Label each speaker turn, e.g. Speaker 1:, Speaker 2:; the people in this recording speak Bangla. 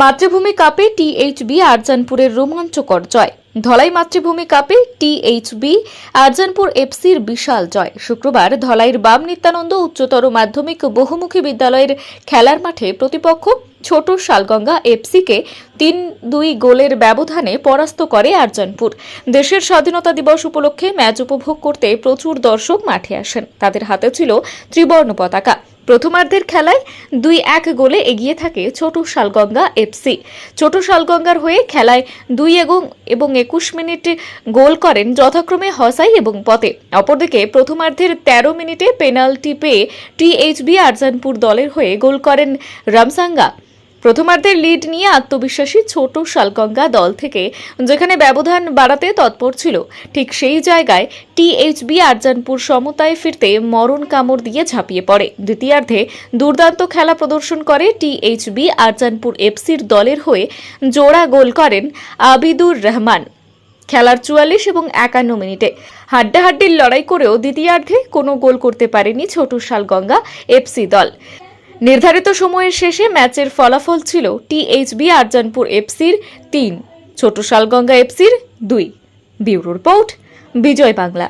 Speaker 1: মাতৃভূমি কাপে টিএইচবি আরজানপুরের রোমাঞ্চকর জয়। ধলাই মাতৃভূমি কাপে টিএইচবি আরজানপুর এফসির বিশাল জয়। শুক্রবার ধলাইয়ের বাম নিত্যানন্দ উচ্চতর মাধ্যমিক বহুমুখী বিদ্যালয়ের খেলার মাঠে প্রতিপক্ষ ছোট শালগঙ্গা এফসিকে তিন দুই গোলের ব্যবধানে পরাস্ত করে আরজানপুর। দেশের স্বাধীনতা দিবস উপলক্ষে ম্যাচ উপভোগ করতে প্রচুর দর্শক মাঠে আসেন। তাদের হাতে ছিল ত্রিবর্ণ পতাকা। প্রথমার্ধের খেলায় দুই এক গোলে এগিয়ে থাকে ছোট শালগঙ্গা এফসি। ছোট শালগঙ্গার হয়ে খেলায় দুই এবং এবং একুশ মিনিটে গোল করেন যথাক্রমে হসাই এবং পতে। অপরদিকে প্রথমার্ধের তেরো মিনিটে পেনাল্টি পেয়ে টিএইচবি আরজানপুর দলের হয়ে গোল করেন রামসাঙ্গা। প্রথমার্ধের লিড নিয়ে আত্মবিশ্বাসী ছোট শালগঙ্গা দল থেকে, যেখানে ব্যবধান বাড়াতে তৎপর ছিল। ঠিক সেই জায়গায় টিএইচবি আরজানপুর সমতায় ফিরতে মরণ কামড় দিয়ে ঝাঁপিয়ে পড়ে। দ্বিতীয়ার্ধে দুর্দান্ত খেলা প্রদর্শন করে টিএইচবি আরজানপুর এফসির দলের হয়ে জোড়া গোল করেন আবিদুর রহমান। খেলার চুয়াল্লিশ এবং একান্ন মিনিটে হাড্ডাহাড্ডির লড়াই করেও দ্বিতীয়ার্ধে কোনো গোল করতে পারেনি ছোট শালগঙ্গা এফসি দল। নির্ধারিত সময়ের শেষে ম্যাচের ফলাফল ছিল টিএইচবি আরজানপুর এফসির তিন, ছোট শালগঙ্গা এফসির দুই। Bureau report, Bijoy Bangla.